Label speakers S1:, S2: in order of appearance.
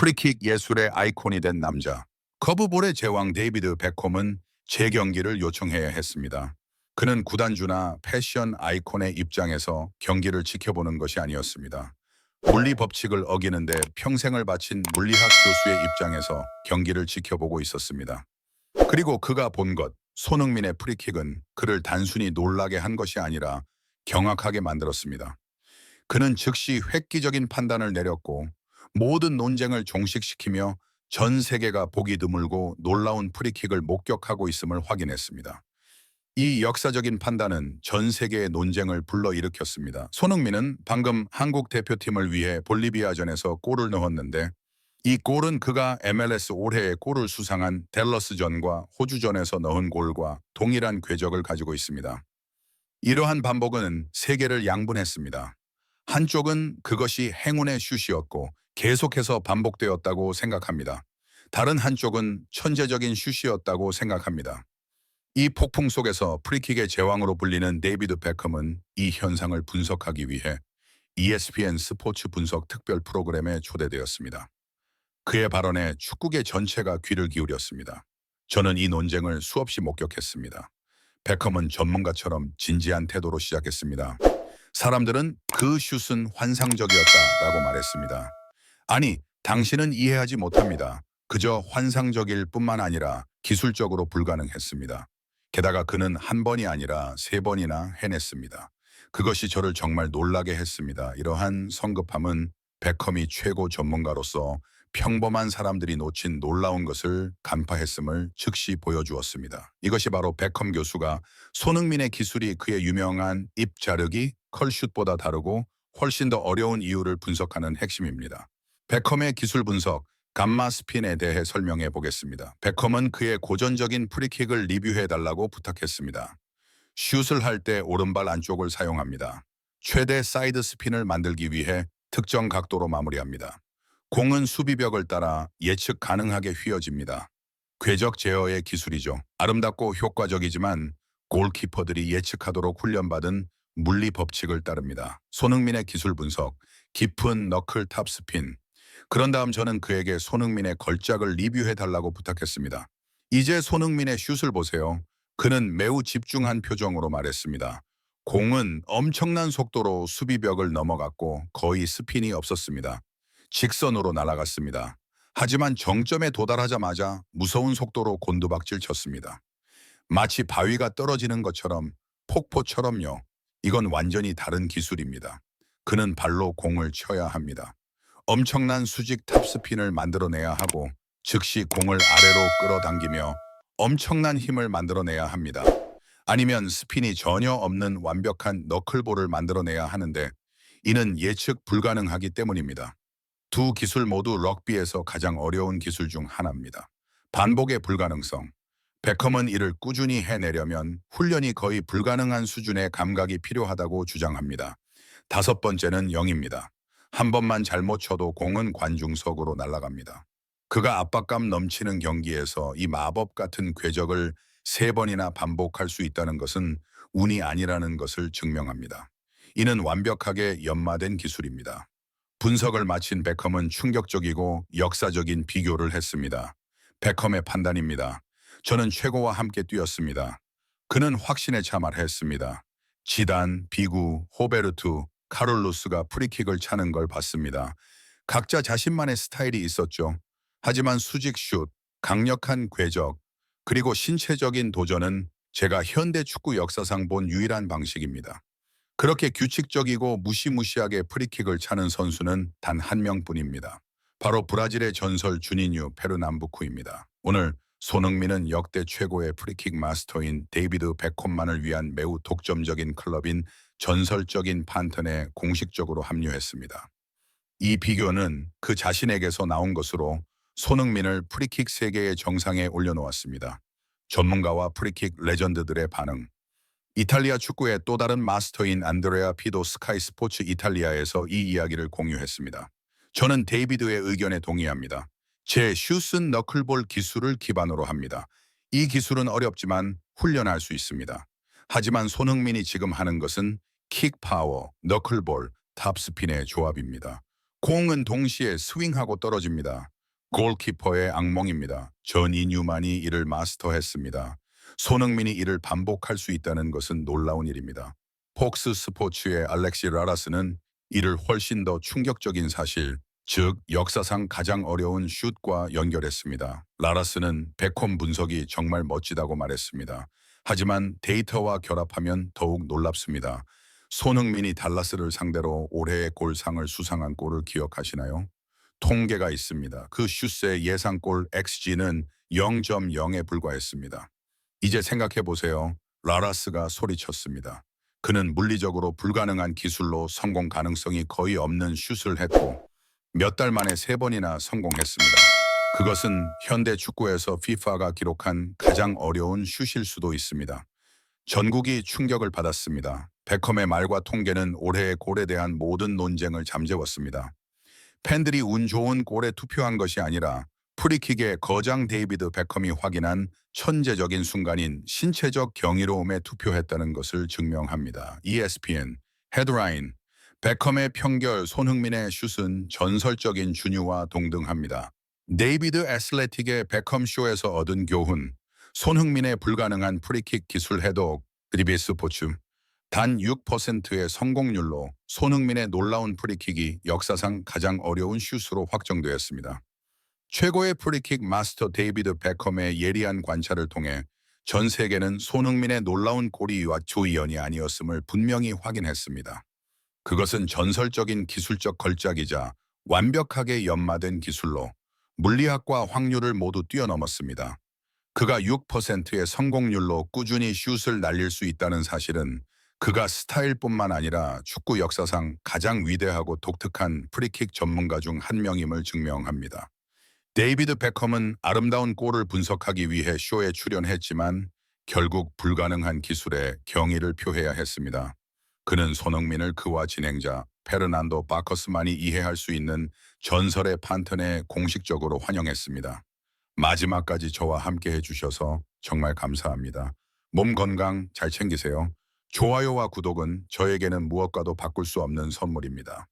S1: 프리킥 예술의 아이콘이 된 남자. 커브볼의 제왕 데이비드 베컴은 재경기를 요청해야 했습니다. 그는 구단주나 패션 아이콘의 입장에서 경기를 지켜보는 것이 아니었습니다. 물리 법칙을 어기는데 평생을 바친 물리학 교수의 입장에서 경기를 지켜보고 있었습니다. 그리고 그가 본 것, 손흥민의 프리킥은 그를 단순히 놀라게 한 것이 아니라 경악하게 만들었습니다. 그는 즉시 획기적인 판단을 내렸고 모든 논쟁을 종식시키며 전 세계가 보기 드물고 놀라운 프리킥을 목격하고 있음을 확인했습니다. 이 역사적인 판단은 전 세계의 논쟁을 불러일으켰습니다. 손흥민은 방금 한국 대표팀을 위해 볼리비아전에서 골을 넣었는데 이 골은 그가 MLS 올해의 골을 수상한 댈러스전과 호주전에서 넣은 골과 동일한 궤적을 가지고 있습니다. 이러한 반복은 세계를 양분했습니다. 한쪽은 그것이 행운의 슛이었고 계속해서 반복되었다고 생각합니다. 다른 한쪽은 천재적인 슛이었다고 생각합니다. 이 폭풍 속에서 프리킥의 제왕으로 불리는 데이비드 베컴은 이 현상을 분석하기 위해 ESPN 스포츠 분석 특별 프로그램에 초대되었습니다. 그의 발언에 축구계 전체가 귀를 기울였습니다. 저는 이 논쟁을 수없이 목격했습니다. 베컴은 전문가처럼 진지한 태도로 시작했습니다. 사람들은 그 슛은 환상적이었다라고 말했습니다. 아니, 당신은 이해하지 못합니다. 그저 환상적일 뿐만 아니라 기술적으로 불가능했습니다. 게다가 그는 한 번이 아니라 세 번이나 해냈습니다. 그것이 저를 정말 놀라게 했습니다. 이러한 성급함은 베컴이 최고 전문가로서 평범한 사람들이 놓친 놀라운 것을 간파했음을 즉시 보여주었습니다. 이것이 바로 베컴 교수가 손흥민의 기술이 그의 유명한 입 자르기, 컬슛보다 다르고 훨씬 더 어려운 이유를 분석하는 핵심입니다. 베컴의 기술 분석, 감마 스핀에 대해 설명해 보겠습니다. 베컴은 그의 고전적인 프리킥을 리뷰해 달라고 부탁했습니다. 슛을 할 때 오른발 안쪽을 사용합니다. 최대 사이드 스핀을 만들기 위해 특정 각도로 마무리합니다. 공은 수비벽을 따라 예측 가능하게 휘어집니다. 궤적 제어의 기술이죠. 아름답고 효과적이지만 골키퍼들이 예측하도록 훈련받은 물리 법칙을 따릅니다. 손흥민의 기술 분석, 깊은 너클 탑 스핀. 그런 다음 저는 그에게 손흥민의 걸작을 리뷰해 달라고 부탁했습니다. 이제 손흥민의 슛을 보세요. 그는 매우 집중한 표정으로 말했습니다. 공은 엄청난 속도로 수비벽을 넘어갔고 거의 스핀이 없었습니다. 직선으로 날아갔습니다. 하지만 정점에 도달하자마자 무서운 속도로 곤두박질 쳤습니다. 마치 바위가 떨어지는 것처럼 폭포처럼요. 이건 완전히 다른 기술입니다. 그는 발로 공을 쳐야 합니다. 엄청난 수직 탑스핀을 만들어내야 하고 즉시 공을 아래로 끌어당기며 엄청난 힘을 만들어내야 합니다. 아니면 스핀이 전혀 없는 완벽한 너클볼을 만들어내야 하는데 이는 예측 불가능하기 때문입니다. 두 기술 모두 럭비에서 가장 어려운 기술 중 하나입니다. 반복의 불가능성. 베컴은 이를 꾸준히 해내려면 훈련이 거의 불가능한 수준의 감각이 필요하다고 주장합니다. 다섯 번째는 0입니다. 한 번만 잘못 쳐도 공은 관중석으로 날아갑니다. 그가 압박감 넘치는 경기에서 이 마법 같은 궤적을 세 번이나 반복할 수 있다는 것은 운이 아니라는 것을 증명합니다. 이는 완벽하게 연마된 기술입니다. 분석을 마친 베컴은 충격적이고 역사적인 비교를 했습니다. 베컴의 판단입니다. 저는 최고와 함께 뛰었습니다. 그는 확신에 차 말했습니다. 지단, 비구, 호베르투, 카롤루스가 프리킥을 차는 걸 봤습니다. 각자 자신만의 스타일이 있었죠. 하지만 수직 슛, 강력한 궤적, 그리고 신체적인 도전은 제가 현대 축구 역사상 본 유일한 방식입니다. 그렇게 규칙적이고 무시무시하게 프리킥을 차는 선수는 단 한 명뿐입니다. 바로 브라질의 전설 주니뉴 페르남부쿠입니다. 오늘 손흥민은 역대 최고의 프리킥 마스터인 데이비드 베콤만을 위한 매우 독점적인 클럽인 전설적인 판턴에 공식적으로 합류했습니다. 이 비교는 그 자신에게서 나온 것으로 손흥민을 프리킥 세계의 정상에 올려놓았습니다. 전문가와 프리킥 레전드들의 반응. 이탈리아 축구의 또 다른 마스터인 안드레아 피도 스카이 스포츠 이탈리아에서 이 이야기를 공유했습니다. 저는 데이비드의 의견에 동의합니다. 제 슛은 너클볼 기술을 기반으로 합니다. 이 기술은 어렵지만 훈련할 수 있습니다. 하지만 손흥민이 지금 하는 것은 킥 파워, 너클볼, 탑스핀의 조합입니다. 공은 동시에 스윙하고 떨어집니다. 골키퍼의 악몽입니다. 전 이 뉴만이 이를 마스터했습니다. 손흥민이 이를 반복할 수 있다는 것은 놀라운 일입니다. 폭스 스포츠의 알렉시 라라스는 이를 훨씬 더 충격적인 사실, 즉 역사상 가장 어려운 슛과 연결했습니다. 라라스는 백홈 분석이 정말 멋지다고 말했습니다. 하지만 데이터와 결합하면 더욱 놀랍습니다. 손흥민이 달라스를 상대로 올해의 골상을 수상한 골을 기억하시나요? 통계가 있습니다. 그 슛의 예상골 XG는 0.0에 불과했습니다. 이제 생각해 보세요. 라라스가 소리쳤습니다. 그는 물리적으로 불가능한 기술로 성공 가능성이 거의 없는 슛을 했고 몇 달 만에 세 번이나 성공했습니다. 그것은 현대 축구에서 FIFA가 기록한 가장 어려운 슛일 수도 있습니다. 전국이 충격을 받았습니다. 베컴의 말과 통계는 올해의 골에 대한 모든 논쟁을 잠재웠습니다. 팬들이 운 좋은 골에 투표한 것이 아니라 프리킥의 거장 데이비드 베컴이 확인한 천재적인 순간인 신체적 경이로움에 투표했다는 것을 증명합니다. ESPN 헤드라인 베컴의 평결 손흥민의 슛은 전설적인 준유와 동등합니다. 데이비드 애슬레틱의 베컴 쇼에서 얻은 교훈 손흥민의 불가능한 프리킥 기술 해독 드리비 스포츠 단 6%의 성공률로 손흥민의 놀라운 프리킥이 역사상 가장 어려운 슛으로 확정되었습니다. 최고의 프리킥 마스터 데이비드 베컴의 예리한 관찰을 통해 전 세계는 손흥민의 놀라운 골이와 조이연이 아니었음을 분명히 확인했습니다. 그것은 전설적인 기술적 걸작이자 완벽하게 연마된 기술로 물리학과 확률을 모두 뛰어넘었습니다. 그가 6%의 성공률로 꾸준히 슛을 날릴 수 있다는 사실은 그가 스타일뿐만 아니라 축구 역사상 가장 위대하고 독특한 프리킥 전문가 중 한 명임을 증명합니다. 데이비드 베컴은 아름다운 골을 분석하기 위해 쇼에 출연했지만 결국 불가능한 기술에 경의를 표해야 했습니다. 그는 손흥민을 그와 진행자 페르난도 바커스만이 이해할 수 있는 전설의 판턴에 공식적으로 환영했습니다. 마지막까지 저와 함께 해주셔서 정말 감사합니다. 몸 건강 잘 챙기세요. 좋아요와 구독은 저에게는 무엇과도 바꿀 수 없는 선물입니다.